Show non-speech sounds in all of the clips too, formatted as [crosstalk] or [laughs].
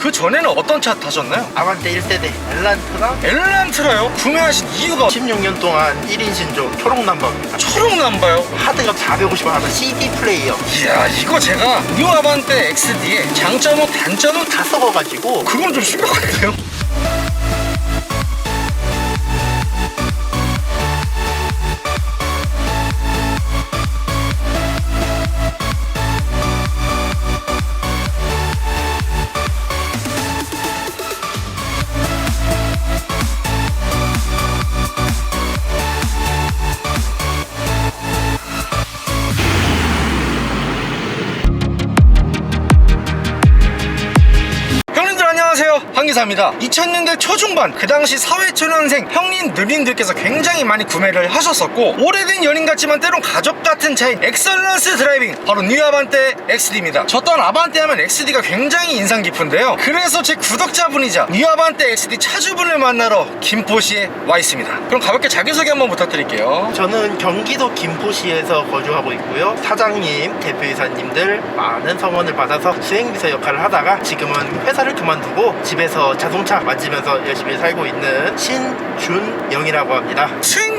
그 전에는 어떤 차 타셨나요? 아반떼 1세대 엘란트랑 엘란트라요? 구매하신 이유가 16년 동안 1인 신조 초록 남바입니다. 초록 남봐요. 하드가 450원 하는 CD 플레이어 이야 이거 제가 뉴 아반떼 XD의 장점은 단점은 다다 썩어가지고 그건 좀 심각한데요? 황기사입니다. 2000년대 초중반 그 당시 사회초년생 형님 누님들께서 굉장히 많이 구매를 하셨었고 오래된 연인 같지만 때론 가족 같은 차인 엑설런스 드라이빙 바로 뉴 아반떼 XD입니다. 저 또한 아반떼 하면 XD가 굉장히 인상 깊은데요. 그래서 제 구독자분이자 뉴 아반떼 XD 차주분을 만나러 김포시에 와 있습니다. 그럼 가볍게 자기소개 한번 부탁드릴게요. 저는 경기도 김포시에서 거주하고 있고요. 사장님, 대표이사님들 많은 성원을 받아서 수행비서 역할을 하다가 지금은 회사를 그만두고 집에서 자동차 만지면서 열심히 살고 있는 신준영이라고 합니다.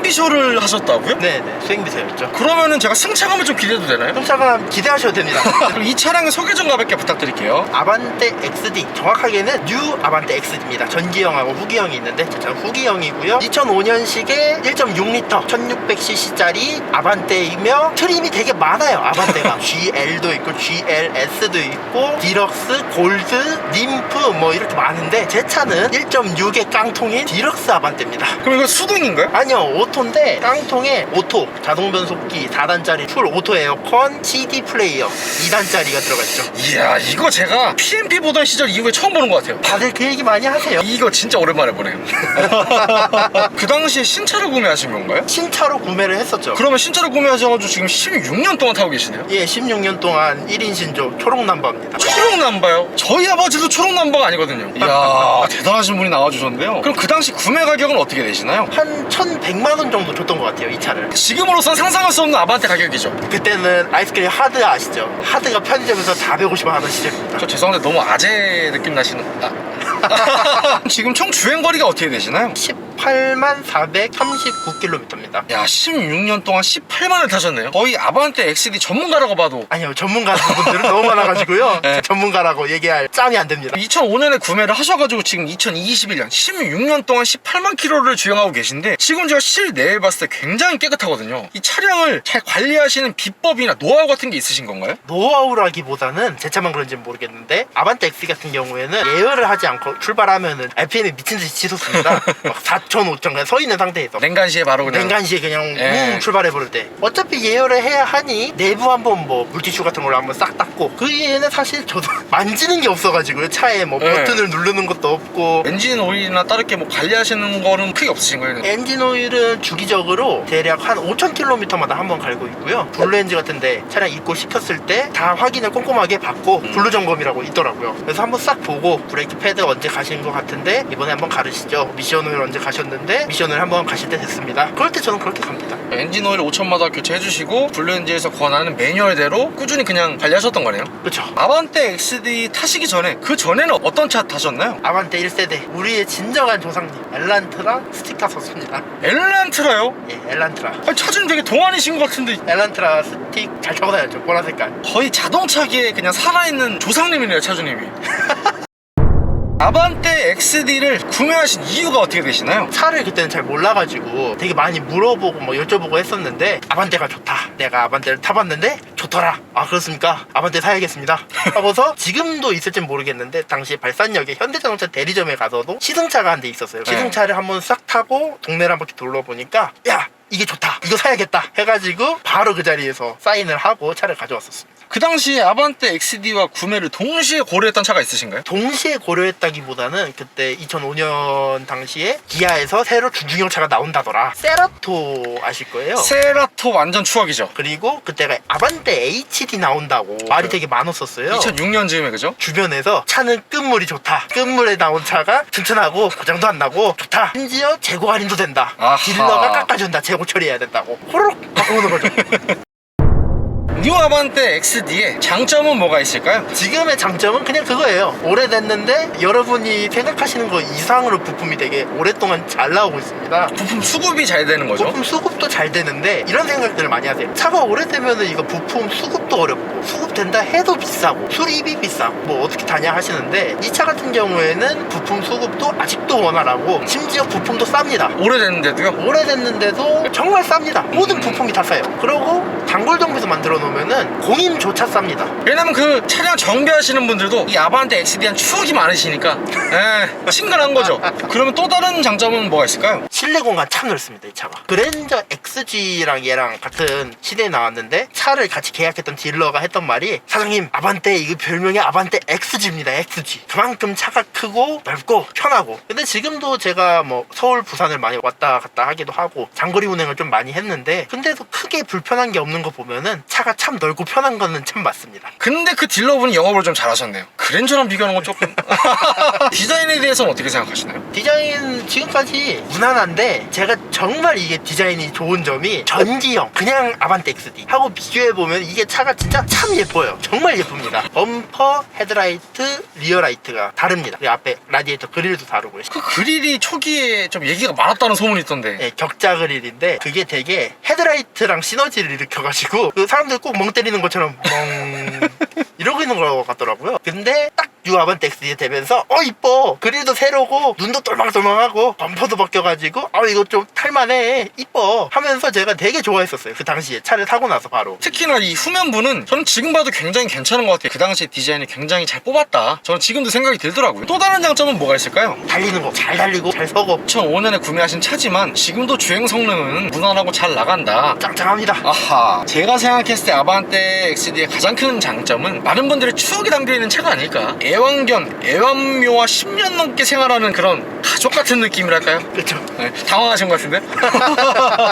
수행비쇼를 하셨다고요? 네네, 수행비서였죠. 그러면은 제가 승차감을 좀 기대도 되나요? 승차가 기대하셔도 됩니다. [laughs] 그럼 이 차량의 소개 좀 가볍게 부탁드릴게요. 아반떼 XD 정확하게는 뉴 아반떼 XD입니다 전기형하고 후기형이 있는데 제 차는 후기형이고요 2005년식의 1.6L 1600cc짜리 아반떼이며 트림이 되게 많아요 아반떼가 [laughs] GL도 있고 GLS도 있고 디럭스, 골드, 님프 뭐 이렇게 많은데 제 차는 1.6의 깡통인 디럭스 아반떼입니다 그럼 이거 수동인가요? 아니요 오토인데 깡통에 오토 자동 변속기 4단짜리 풀 오토 에어컨 CD 플레이어 2단짜리가 들어가 있죠 이야 이거 제가 PMP 보던 시절 이후에 처음 보는 것 같아요. 다들 그 얘기 많이 하세요 이거 진짜 오랜만에 보네요. [laughs] 그 당시에 신차를 구매하신 건가요? 신차로 구매를 했었죠. 그러면 신차를 구매하셔가지고 지금 16년 동안 타고 계시네요? 예, 16년 동안 1인 신조 초록 남바입니다. 초록 남바요? 저희 아버지도 초록 남바가 아니거든요. [laughs] 이야 대단하신 분이 나와주셨는데요. 그럼 그 당시 구매 가격은 어떻게 되시나요? 한 1,100만 원 정도 줬던 것 같아요, 이 차를. 지금으로선 상상할 수 없는 아반떼 가격이죠. 그때는 아이스크림 하드 아시죠? 하드가 편의점에서 450원 하던 시절입니다. 저 죄송한데 너무 아재 느낌 나시는. 아. [laughs] [laughs] 지금 총 주행 거리가 어떻게 되시나요? 18만 439km입니다. 야 16년 동안 18만을 타셨네요 거의 아반떼 XD 전문가라고 봐도 아니요, 전문가라는 분들은 너무 많아가지고요. [laughs] 네. 전문가라고 얘기할 짬이 안 됩니다. 2005년에 구매를 하셔가지고 지금 2021년 16년 동안 18만 킬로를 주행하고 계신데 지금 제가 실내에 봤을 때 굉장히 깨끗하거든요 이 차량을 잘 관리하시는 비법이나 노하우 같은 게 있으신 건가요? 노하우라기보다는 제 차만 그런지는 모르겠는데 아반떼 X 같은 경우에는 예열을 하지 않고 출발하면은 RPM이 미친 듯이 치솟습니다. [laughs] 막 4 천, 5천 그냥 서 있는 상태에서 냉간시에 바로 그냥 냉간시에 그냥 예. 웅 출발해 버릴 때 어차피 예열을 해야 하니 내부 한번 뭐 물티슈 같은 걸로 한번 싹 닦고 그 이외에는 사실 저도 [laughs] 만지는 게 없어가지고요 차에 뭐 예. 버튼을 누르는 것도 없고 엔진 오일이나 다르게 뭐 관리하시는 거는 크게 없으신 거예요? 엔진 오일은 주기적으로 대략 한 5,000km마다 한 번 갈고 있고요. 블루엔진 같은데 차량 입고 시켰을 때 다 확인을 꼼꼼하게 받고 음. 블루 점검이라고 있더라고요. 그래서 한번 싹 보고 브레이크 패드 언제 가신 것 같은데 이번에 한번 가르시죠. 미션 오일 언제 가셨 는데 미션을 한번 가실 때 됐습니다. 그럴 때 저는 그렇게 갑니다. 엔진 오일 5천마다 교체해주시고 블루엔지에서 권하는 매뉴얼대로 꾸준히 그냥 관리하셨던 거네요 그렇죠. 아반떼 XD 타시기 전에 그 전에는 어떤 차 타셨나요? 아반떼 1세대 우리의 진정한 조상님 엘란트라 스틱 타셨습니다. 엘란트라요? 예, 엘란트라. 아니 차주님 되게 동안이신 것 같은데 엘란트라 스틱 잘 타고 다녔죠. 보라 색깔. 거의 자동차계에 그냥 살아있는 조상님이네요 차주님이 [laughs] 아반떼 XD를 구매하신 이유가 어떻게 되시나요? 차를 그때는 잘 몰라가지고 되게 많이 물어보고 뭐 여쭤보고 했었는데 아반떼가 좋다. 내가 아반떼를 타봤는데 좋더라. 아 그렇습니까? 아반떼 사야겠습니다. 하고서 [laughs] 지금도 있을진 모르겠는데 당시 발산역에 현대자동차 대리점에 가서도 시승차가 한 대 있었어요. 네. 시승차를 한번 싹 타고 동네를 한 바퀴 둘러보니까 야 이게 좋다. 이거 사야겠다 해가지고 바로 그 자리에서 사인을 하고 차를 가져왔었습니다 그 당시 아반떼 XD와 구매를 동시에 고려했던 차가 있으신가요? 동시에 고려했다기보다는 그때 2005년 당시에 기아에서 새로 중중형 차가 나온다더라. 세라토 아실 거예요. 세라토 완전 추억이죠. 그리고 그때가 아반떼 HD 나온다고 말이 되게 많았었어요. 2006년 즈음에 그죠? 주변에서 차는 끝물이 좋다. 끝물에 나온 차가 튼튼하고 고장도 안 나고 좋다. 심지어 재고 할인도 된다. 아하. 딜러가 깎아준다. 재고 처리해야 된다고. 호로록 바꾸는 거죠 [laughs] 뉴 아반떼 XD의 장점은 뭐가 있을까요? 지금의 장점은 그냥 그거예요. 오래됐는데 여러분이 생각하시는 거 이상으로 부품이 되게 오랫동안 잘 나오고 있습니다. 부품 수급이 잘 되는 거죠. 부품 수급도 잘 되는데 이런 생각들을 많이 하세요. 차가 오래되면 이거 부품 수급도 어렵고 수급된다 해도 비싸고 수리비 비싸고 뭐 어떻게 다냐 하시는데 이 차 같은 경우에는 부품 수급도 아직도 원활하고 심지어 부품도 쌉니다. 오래됐는데도요. 오래됐는데도 정말 쌉니다. 모든 부품이 다 싸요. 그리고 단골 정비소 만들어 놓 으면은 공임조차 쌉니다. 왜냐면 그 차량 정비하시는 분들도 이 아반떼 XD한 추억이 많으시니까 [laughs] 예, 친근한 거죠. 그러면 또 다른 장점은 뭐가 있을까요? 실내 공간 참 넓습니다 이 차가. 그랜저 XG랑 얘랑 같은 시대에 나왔는데 차를 같이 계약했던 딜러가 했던 말이 사장님 아반떼 이거 별명이 아반떼 XG입니다 XG 그만큼 차가 크고 넓고 편하고. 근데 지금도 제가 뭐 서울 부산을 많이 왔다 갔다 하기도 하고 장거리 운행을 좀 많이 했는데 근데도 크게 불편한 게 없는 거 보면은 차가 참 넓고 편한 거는 참 맞습니다. 근데 그 딜러분이 영업을 좀 잘하셨네요. 그랜저랑 비교하는 건 조금. [laughs] 디자인에 대해서는 어떻게 생각하시나요? 디자인 지금까지 무난한 데 제가 정말 이게 디자인이 좋은 점이 전기형 그냥 아반떼 XD 하고 비교해보면 이게 차가 진짜 참 예뻐요. 정말 예쁩니다. 범퍼 헤드라이트 리어라이트가 다릅니다. 그리고 앞에 라디에이터 그릴도 다르고요 그 그릴이 초기에 좀 얘기가 많았다는 소문이 있던데. 예, 격자 그릴인데 그게 되게 헤드라이트랑 시너지를 일으켜가지고 그 사람들 꼭 멍 때리는 것처럼 멍 [laughs] 이러고 있는 것 같더라고요. 근데 딱 유아반떼 XD 되면서 어 이뻐 그릴도 새로고 눈도 똘망똘망하고 범퍼도 바뀌어가지고 어 이거 좀 탈만해 이뻐 하면서 제가 되게 좋아했었어요 그 당시에 차를 타고 나서 바로 특히나 이 후면부는 저는 지금 봐도 굉장히 괜찮은 것 같아요. 그 당시에 디자인을 굉장히 잘 뽑았다. 저는 지금도 생각이 들더라고요. 또 다른 장점은 뭐가 있을까요? 달리는 거 잘 달리고 잘 서고 2005년에 구매하신 차지만 지금도 주행 성능은 무난하고 잘 나간다. 짱짱합니다 아하 제가 생각했을 때 아반떼 XD의 가장 큰 장점은 많은 분들의 추억이 담겨있는 차가 아닐까 애완견 애완묘와 10년 넘게 생활하는 그런 가족 같은 느낌이랄까요? 그렇죠 네, 당황하신 것 같은데? [laughs]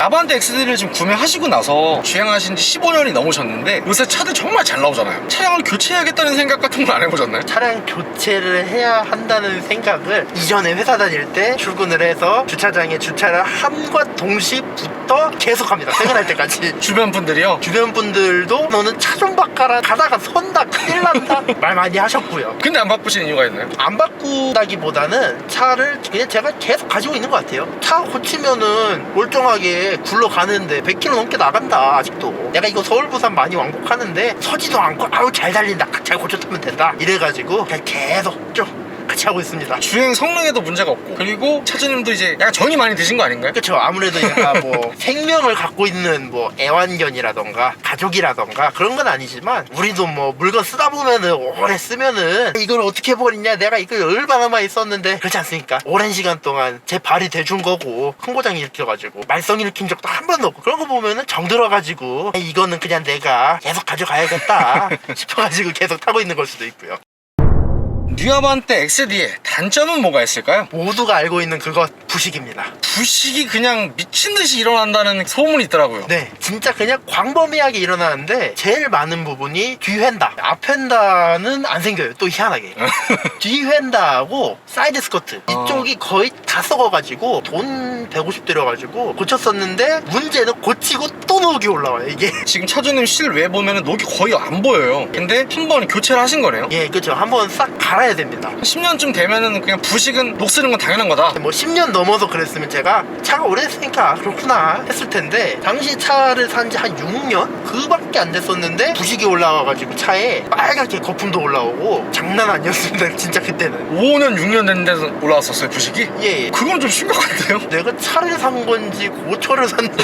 아반떼 XD를 지금 구매하시고 나서 주행하신 지 15년이 넘으셨는데 요새 차들 정말 잘 나오잖아요 차량을 교체해야겠다는 생각 같은 건 안 해보셨나요? 차량 교체를 해야 한다는 생각을 이전에 회사 다닐 때 출근을 해서 주차장에 주차를 함과 동시부터 계속합니다 퇴근할 때까지 [laughs] 주변 분들이요 주변 분들도 너는 차 좀 바꿔라 가다가 선다 큰일 난다 [laughs] 말 많이 하셨고요 근데 안 바쁘신 이유가 있나요? 안 바꾸다기보다는 차를 그냥 제가 계속 가지고 있는 것 같아요. 차 고치면은 멀쩡하게 굴러가는데 100km 넘게 나간다 아직도. 내가 이거 서울 부산 많이 왕복하는데 서지도 않고 아우 잘 달린다. 잘 고쳤다면 된다. 이래가지고 그냥 계속 좀 같이 하고 있습니다. 주행 성능에도 문제가 없고 그리고 차주님도 이제 약간 정이 많이 드신 거 아닌가요? 그렇죠 아무래도 [laughs] 약간 뭐 생명을 갖고 있는 뭐 애완견이라던가 가족이라던가 그런 건 아니지만 우리도 뭐 물건 쓰다 보면은 오래 쓰면은 이걸 어떻게 버리냐 내가 이걸 얼마나 많이 썼는데 그렇지 않습니까? 오랜 시간 동안 제 발이 대준 거고 큰 고장 일으켜가지고 말썽 일으킨 적도 한 번도 없고 그런 거 보면은 정 들어가지고 이거는 그냥 내가 계속 가져가야겠다 [laughs] 싶어가지고 계속 타고 있는 걸 수도 있고요 뉴아반떼 XD의 단점은 뭐가 있을까요? 모두가 알고 있는 그것 부식입니다 부식이 그냥 미친 듯이 일어난다는 소문이 있더라고요. 네, 진짜 그냥 광범위하게 일어나는데 제일 많은 부분이 뒤휀다. 앞휀다는 안 생겨요. 또 희한하게. [laughs] 뒤휀다하고 사이드 스커트 어. 이쪽이 거의 다 썩어가지고 돈 150 들여가지고 고쳤었는데 문제는 고치고 또 녹이 올라와요 이게. [laughs] 지금 차주님 실외 보면 은 녹이 거의 안 보여요. 근데 한 번 교체를 하신 거네요. 예, 그죠. 한번 싹 갈아 야 됩니다. 10년쯤 되면은 그냥 부식은 녹 쓰는 건 당연한 거다. 뭐 10년 넘어서 그랬으면 제가 차가 오래됐으니까 그렇구나 했을 텐데 당시 차를 산 지 한 6년? 그밖에 안 됐었는데 부식이 올라와가지고 차에 빨갛게 거품도 올라오고 장난 아니었습니다 [laughs] 진짜 그때는 5년, 6년 됐는데 올라왔었어요, 부식이? 예, 예. 그건 좀 심각한데요? 내가 차를 산 건지 고초를 샀는지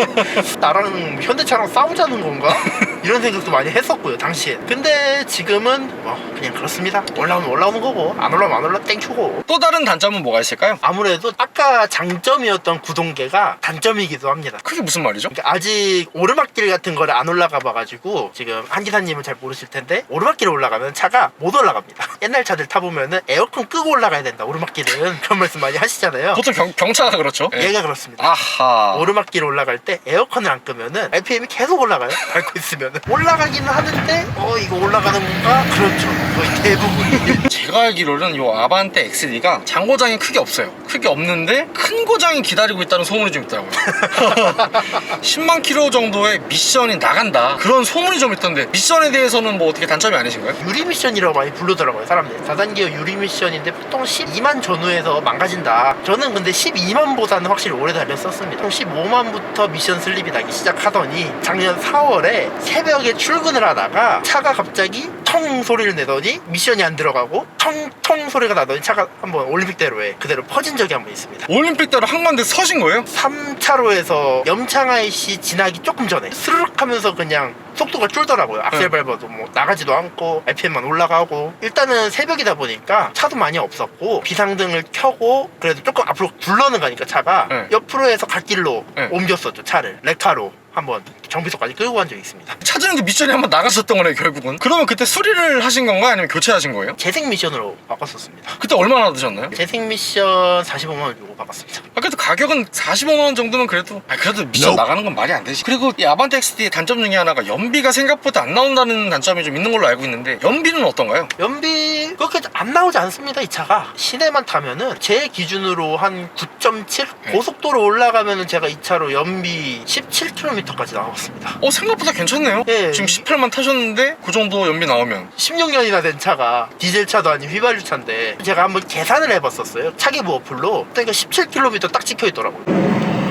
[laughs] 나랑 현대차랑 싸우자는 건가? [laughs] 이런 생각도 많이 했었고요 당시에 근데 지금은 뭐 그냥 그렇습니다 올라오면 올라오는 거고 안 올라오면 안 올라 땡큐고 또 다른 단점은 뭐가 있을까요? 아무래도 아까 장점이었던 구동계가 단점이기도 합니다 그게 무슨 말이죠? 그러니까 아직 오르막길 같은 거를 안 올라가 봐가지고 지금 한 기사님은 잘 모르실 텐데 오르막길을 올라가면 차가 못 올라갑니다. [laughs] 옛날 차들 타보면은 에어컨 끄고 올라가야 된다. 오르막길은 [laughs] 그런 말씀 많이 하시잖아요. 보통 경, 경차가 그렇죠. 예. 얘가 그렇습니다. 아하. 오르막길 올라갈 때 에어컨을 안 끄면은 RPM이 계속 올라가요. [laughs] 밟고 있으면은 올라가기는 하는데 어 이거 올라가는 건가? 그렇죠. 거의 대부분. [laughs] 제가 알기로는 요 아반떼 XD가 장고장이 크게 없어요. 크게 없는데 큰 고장이 기다리고 있다는 소문이 좀 있더라고요. [laughs] 10만 킬로 정도의 미션이 나간다. 그런 소문이 좀 있던데 미션에 대해서는 뭐 어떻게 단점이 아니신가요? 유리 미션이라고 많이 부르더라고요 사람들이 4단계의 유리 미션인데 보통 12만 전후에서 망가진다 저는 근데 12만보다는 확실히 오래 달렸었습니다 총 15만부터 미션 슬립이 나기 시작하더니 작년 4월에 새벽에 출근을 하다가 차가 갑자기 통 소리를 내더니 미션이 안 들어가고 텅텅 소리가 나더니 차가 한번 올림픽대로에 그대로 퍼진 적이 한 번 있습니다 올림픽대로 한가운데 서신 거예요? 3차로에서 염창아이씨 지나기 조금 전에 스르륵 하면서 그냥 속도가 줄더라고요. 악셀 네. 밟아도 뭐 나가지도 않고 RPM만 올라가고 일단은 새벽이다 보니까 차도 많이 없었고 비상등을 켜고 그래도 조금 앞으로 굴러는 가니까 차가 네. 옆으로 해서 갓길로 네. 옮겼었죠 차를 레카로 한번 정비소까지 끌고 간 적이 있습니다. 찾으는데 미션이 한번 나가셨던 거네요 결국은 그러면 그때 수리를 하신 건가요? 아니면 교체하신 거예요? 재생 미션으로 바꿨었습니다. 그때 얼마나 드셨나요? 재생 미션 45만 원 주고 바꿨습니다. 아, 그래도 가격은 45만 원 정도면 그래도 아 그래도 미션 Nope. 나가는 건 말이 안 되지. 그리고 이 아반떼 XD의 단점 중에 하나가 연 비가 생각보다 안 나온다는 단점이 좀 있는 걸로 알고 있는데 연비는 어떤가요? 연비 그렇게 안 나오지 않습니다 이 차가 시내만 타면은 제 기준으로 한 9.7 네. 고속도로 올라가면은 제가 이 차로 연비 17km까지 나왔습니다 어 생각보다 괜찮네요. 예. 지금 18만 타셨는데 그 정도 연비 나오면 16년이나 된 차가 디젤 차도 아닌 휘발유 차인데 제가 한번 계산을 해봤었어요 차기부 어플로 그러니까 17km 딱 찍혀 있더라고요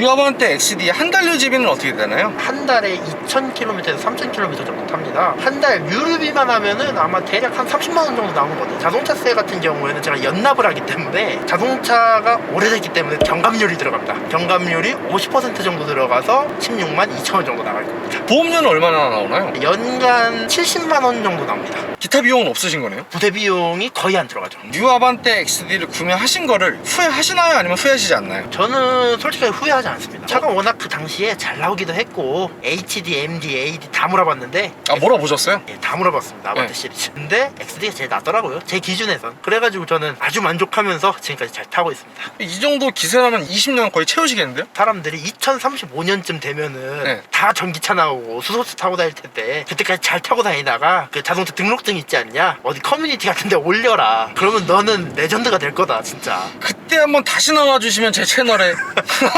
뉴 아반떼 XD 한 달 유지비는 어떻게 되나요? 한 달에 2,000km에서 3,000km 정도 탑니다. 한 달 유류비만 하면은 아마 대략 한 30만 원 정도 나오는 것 같아요. 자동차세 같은 경우에는 제가 연납을 하기 때문에 자동차가 오래됐기 때문에 경감료이 들어갑니다. 경감료이 50% 정도 들어가서 16만 2천 원 정도 나갈 겁니다. 보험료는 얼마나 나오나요? 연간 70만 원 정도 나옵니다. 기타 비용은 없으신 거네요? 부대 비용이 거의 안 들어가죠. 뉴 아반떼 XD를 구매하신 거를 후회하시나요? 아니면 후회하시지 않나요? 저는 솔직히 후회하지 않습니다. 차가 워낙 그 당시에 잘 나오기도 했고 HD, MD, AD 다 물어봤는데 아 몰아보셨어요? 예, 다 물어봤습니다 아반떼 네. 시리즈 근데 XD가 제일 낫더라고요 제 기준에선 그래가지고 저는 아주 만족하면서 지금까지 잘 타고 있습니다 이 정도 기세라면 20년 거의 채우시겠는데요? 사람들이 2035년쯤 되면은 네. 다 전기차 나오고 수소차 타고 다닐 텐데 그때까지 잘 타고 다니다가 그 자동차 등록증 있지 않냐 어디 커뮤니티 같은 데 올려라 그러면 너는 레전드가 될 거다 진짜 그때 한번 다시 나와주시면 제 채널에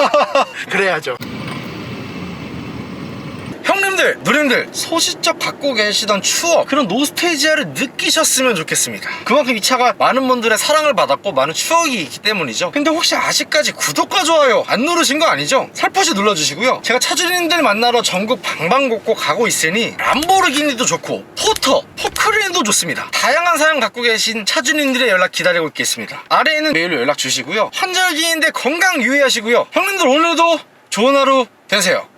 [laughs] 그래야죠 형님들, 누님들 소시적 갖고 계시던 추억 그런 노스테이지아를 느끼셨으면 좋겠습니다. 그만큼 이 차가 많은 분들의 사랑을 받았고 많은 추억이 있기 때문이죠. 근데 혹시 아직까지 구독과 좋아요 안 누르신 거 아니죠? 살포시 눌러주시고요. 제가 차주님들 만나러 전국 방방곡곡 가고 있으니 람보르기니도 좋고 포터, 포크레인도 좋습니다. 다양한 사연 갖고 계신 차주님들의 연락 기다리고 있겠습니다. 아래에 있는 메일로 연락 주시고요. 환절기인데 건강 유의하시고요. 형님들 오늘도 좋은 하루 되세요